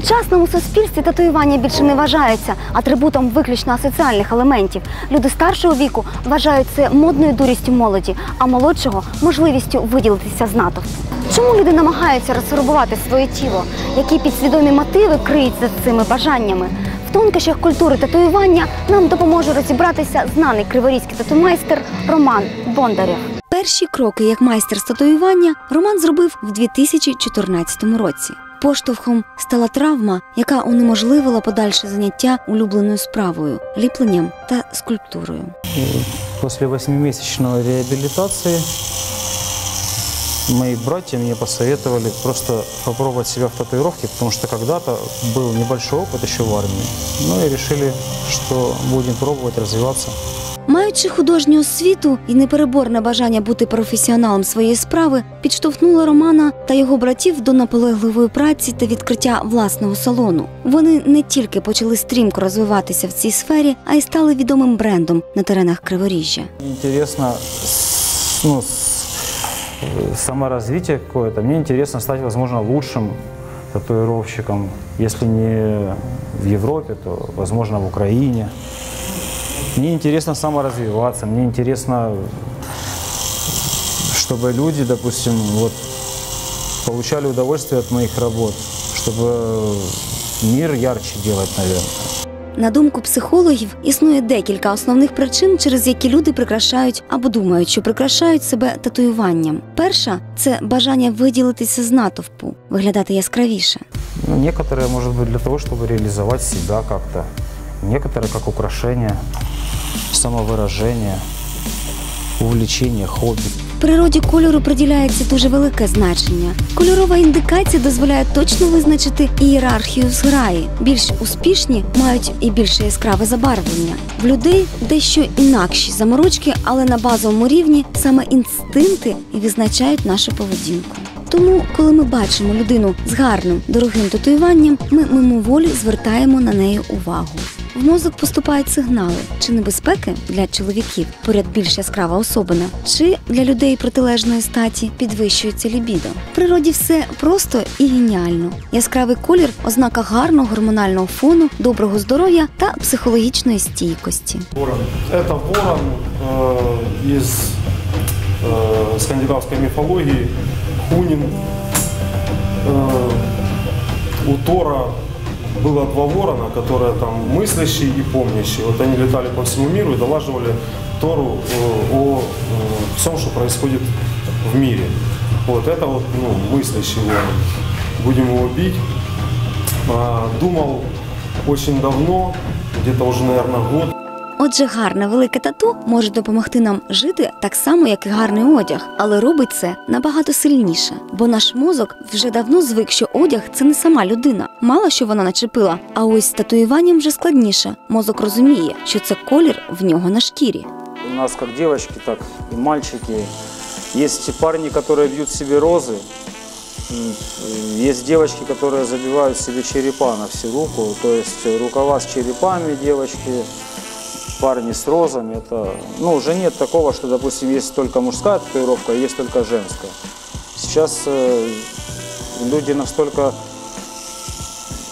сучасному суспільстві татуювання більше не вважаються атрибутом виключно асоціальних елементів. Люди старшого віку вважають це модною дурістю молоді, а молодшого можливістю виділитися з натовпу. Чому люди намагаються розфарбувати своє тіло? Які підсвідомі мотиви криють за цими бажаннями? В тонкощах культури татуювання нам допоможе розібратися знаний криворізький тату-майстер Роман Бондарєв. Перші кроки як майстер з татуювання Роман зробив в 2014 році. Поштовхом стала травма, яка унеможливила подальше заняття улюбленою справою ліпленням та скульптурою. После восьмимесячной реабилитации мои братья мне посоветовали просто попробовать себя в татуировке, потому что когда-то был небольшой опыт еще в армии. Ну и решили, что будем пробовать развиваться. Маючи художню освіту і непереборне бажання бути професіоналом своєї справи, підштовхнуло Романа та його братів до наполегливої праці та відкриття власного салону. Вони не тільки почали стрімко розвиватися в цій сфері, а й стали відомим брендом на теренах Криворіжжя. Интересно с- ну, с- саморазвитие какое-то. Мне интересно стать, возможно, лучшим татуировщиком. Если не в Европе, то, возможно, в Украине. Мне интересно саморазвиваться, мне интересно, чтобы люди, допустим, вот, получали удовольствие от моих работ, чтобы мир ярче делать, наверное. На думку психологів, існує декілька основних причин, через які люди прикрашають або думають, що прикрашають себе татуюванням. Перша це бажання виділитися з натовпу, виглядати яскравіше. Ну, некоторые, может быть, для того, чтобы реализовать себя как-то. Некоторые как украшение, самовыражение, увлечение, хобби. Природі кольору приділяється дуже велике значення. Кольорова індикація дозволяє точно визначити ієрархію зграї. Більш успішні мають і більше яскраве забарвлення. В людей дещо інакші заморочки, але на базовому рівні саме інстинкти і визначають нашу поведінку. Тому, коли ми бачимо людину з гарним дорогим татуюванням, ми мимоволі звертаємо на неї увагу. В мозок поступають сигнали чи небезпеки для чоловіків поряд більш яскрава особина, чи для людей протилежної статі підвищується лібідо. В природі все просто і геніально. Яскравий колір ознака гарного гормонального фону, доброго здоров'я та психологічної стійкості. Ворон. Это ворон э, из э, скандинавской мифологии, Хунин. Э, у Тора Было два ворона, которые там мыслящие и помнящие. Вот они летали по всему миру и долаживали Тору э, о э, всем, что происходит в мире. Вот это вот ну, мыслящий ворон. Будем его бить. А, думал очень давно, где-то уже, наверное, год, Отже, гарне велике тату може допомогти нам жити так само, як і гарний одяг, але робить це набагато сильніше, бо наш мозок вже давно звик, що одяг це не сама людина. Мало що вона начепила. А ось з татуюванням вже складніше. Мозок розуміє, що це колір в нього на шкірі. У нас как девочки, так и мальчики. Есть парни, которые бьют себе розы. М, Есть девочки, которые забивают себе черепа на всю руку. То есть рукава с черепами девочки, парни с розами. Это, ну, уже нет такого, что, допустим, есть только мужская татуировка, есть только женская. Сейчас э, люди настолько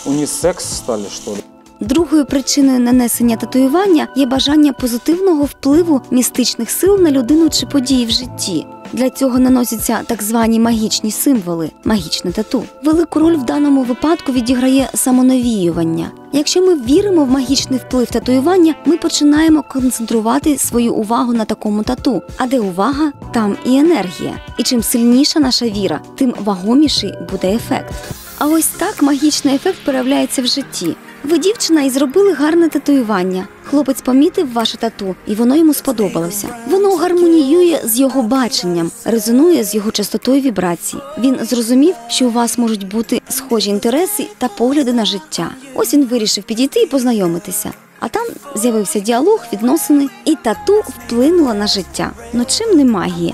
унисекс стали, что ли. Другою причиною нанесення татуювання є бажання позитивного впливу містичних сил на людину чи події в житті. Для цього наносяться так звані магічні символи, магічне тату. Велику роль в даному випадку відіграє самонавіювання. Якщо ми віримо в магічний вплив татуювання, ми починаємо концентрувати свою увагу на такому тату. А де увага, там і енергія. І чим сильніша наша віра, тим вагоміший буде ефект. А ось так магічний ефект проявляється в житті. Ви дівчина і зробили гарне татуювання. Хлопець помітив ваше тату, і воно йому сподобалося. Воно гармоніює з його баченням, резонує з його частотою вібрацій. Він зрозумів, що у вас можуть бути схожі інтереси та погляди на життя. Ось він вирішив підійти і познайомитися. А там з'явився діалог, відносини, і тату вплинуло на життя. Ну чим не магія?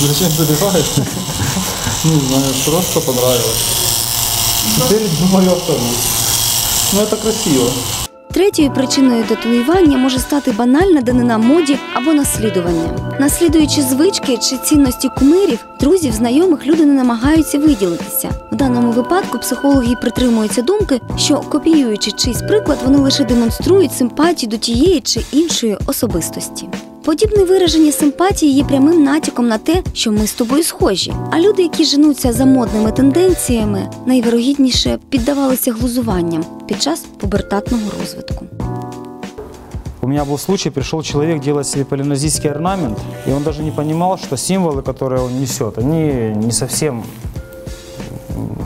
Зачем забиваешь? Не знаю, просто понравилось. Теперь думаю автомат. Ну это красиво. Третьою причиною татуювання може стати банальна данина моді або наслідування. Наслідуючи звички чи цінності кумирів, друзів, знайомих, люди не намагаються виділитися. В даному випадку психологи притримуються думки, що копіюючи чийсь приклад, вони лише демонструють симпатію до тієї чи іншої особистості. Подібне вираження симпатії є прямим натяком на те, що ми з тобою схожі. А люди, які женуться за модними тенденціями, найвирогідніше піддавалися глузуванням під час пубертатного розвитку. У меня был случай, пришел человек делать себе полинезийский орнамент, и он даже не понимал, что символы, которые он несет, они не совсем м,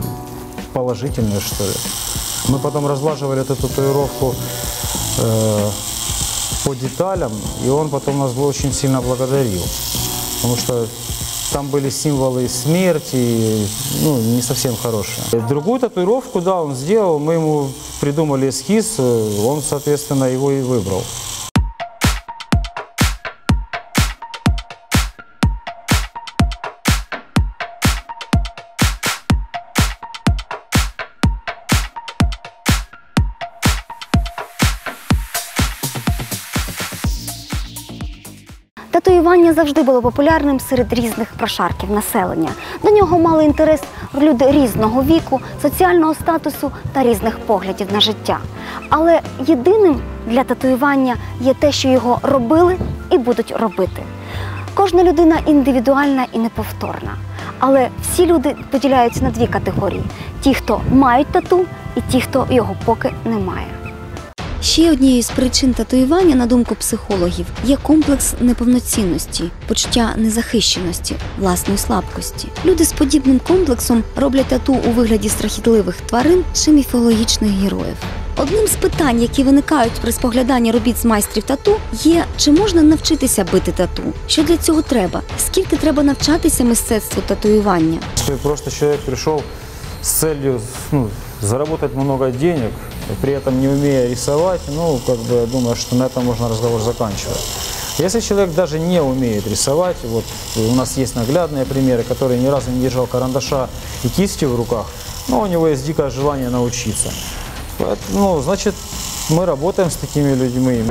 положительные, что ли. Мы потом разлаживали эту татуировку э, по деталям, и он потом нас очень сильно благодарил. Потому что там были символы смерти, ну, не совсем хорошие. Другую татуировку, да, он сделал, мы ему придумали эскиз, э, он, соответственно, его и выбрал. Татуювання завжди було популярним серед різних прошарків населення. До нього мали інтерес люди різного віку, соціального статусу та різних поглядів на життя. Але єдиним для татуювання є те, що його робили і будуть робити. Кожна людина індивідуальна і неповторна. Але всі люди поділяються на дві категорії: ті, хто мають тату, і ті, хто його поки не має. Ще однією з причин татуювання, на думку психологів, є комплекс неповноцінності, почуття незахищеності, власної слабкості. Люди з подібним комплексом роблять тату у вигляді страхітливих тварин чи міфологічних героїв. Одним з питань, які виникають при спогляданні робіт з майстрів тату, є чи можна навчитися бити тату? Що для цього треба? Скільки треба навчатися мистецтву татуювання? Просто человек пришел с целью ну, заработать много денег, при этом не умея рисовать, ну, как бы, я думаю, что на этом можно разговор заканчивать. Если человек даже не умеет рисовать, вот у нас есть наглядные примеры, который ни разу не держал карандаша и кисти в руках, но у него есть дикое желание научиться. Ну, значит, мы работаем с такими людьми.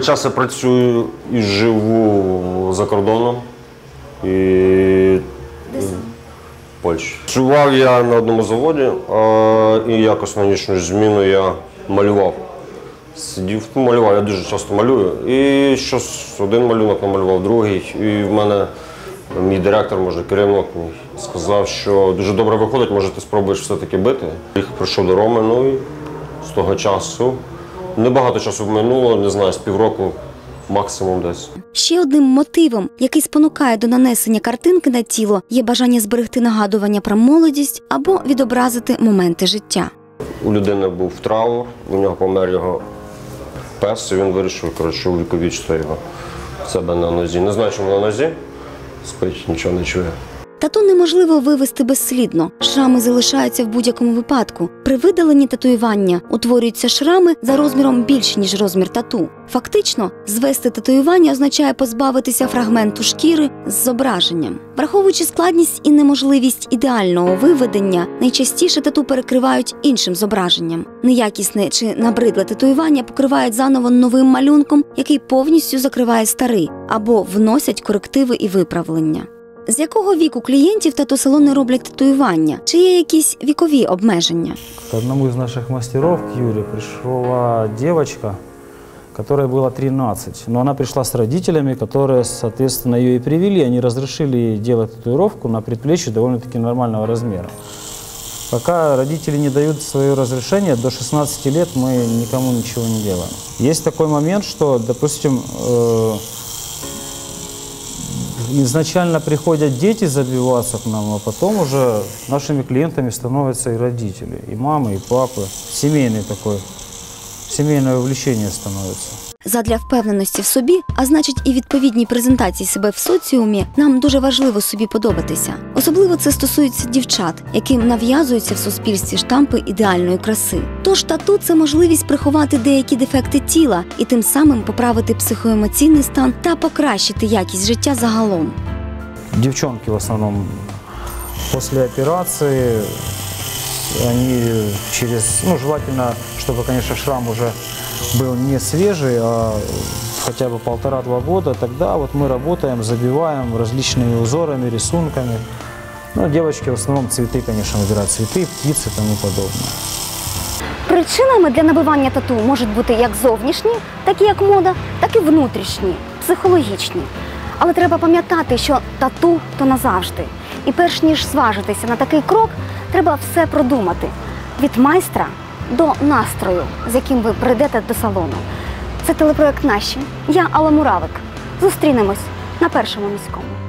Довгий час я працюю і живу за кордоном і в Польщі. Працював я на одному заводі, а, і якось на нічну зміну я малював. Сидів, ну, малював, я дуже часто малюю. І щось один малюнок намалював, другий. І в мене мій директор, може, керівник мій, сказав, що дуже добре виходить, може ти спробуєш все-таки бити. Їх прийшов до Роми, ну і з того часу. Небагато часу минуло, не знаю, з півроку, максимум десь. Ще одним мотивом, який спонукає до нанесення картинки на тіло, є бажання зберегти нагадування про молодість або відобразити моменти життя. У людини був траур, у нього помер його пес, і він вирішив коротше, увіковічити його в себе на нозі. Не знаю, чому на нозі. Спить, нічого не чує. Тату неможливо вивести безслідно. Шрами залишаються в будь-якому випадку. При видаленні татуювання утворюються шрами за розміром більше, ніж розмір тату. Фактично, звести татуювання означає позбавитися фрагменту шкіри з зображенням. Враховуючи складність і неможливість ідеального виведення, найчастіше тату перекривають іншим зображенням. Неякісне чи набридле татуювання покривають заново новим малюнком, який повністю закриває старий, або вносять корективи і виправлення. З якого віку клієнтів тату-салони роблять татуювання? Чи є якісь вікові обмеження? К одному из наших мастеров, к Юре, пришла девочка, которой было 13. Но она пришла с родителями, которые, соответственно, ее и привели. Они разрешили ей делать татуировку на предплечье довольно-таки нормального размера. Пока родители не дают свое разрешение, до 16 лет мы никому ничего не делаем. Есть такой момент, что, допустим, э, изначально приходят дети забиваться к нам, а потом уже нашими клиентами становятся и родители, и мамы, и папы. Семейный такой, семейное увлечение становится. Задля впевненості в собі, а значить і відповідній презентації себе в соціумі, нам дуже важливо собі подобатися. Особливо це стосується дівчат, яким нав'язуються в суспільстві штампи ідеальної краси. Тож тату це можливість приховати деякі дефекти тіла і тим самим поправити психоемоційний стан та покращити якість життя загалом. Девчонки в основном после операции, они через, ну, желательно, чтобы, конечно, шрам уже был не свежий, а хотя бы полтора-два года, тогда вот мы работаем, забиваем различными узорами, рисунками. Ну, девочки в основном цветы, конечно, выбирают цветы, птицы и тому подобное. Причинами для набивання тату можуть бути як зовнішні, такі як мода, так і внутрішні, психологічні. Але треба пам'ятати, що тату то назавжди. І перш ніж зважитися на такий крок, треба все продумати від майстра до настрою, з яким ви прийдете до салону. Це телепроект наші. Я Алла Муравик. Зустрінемось на першому міському.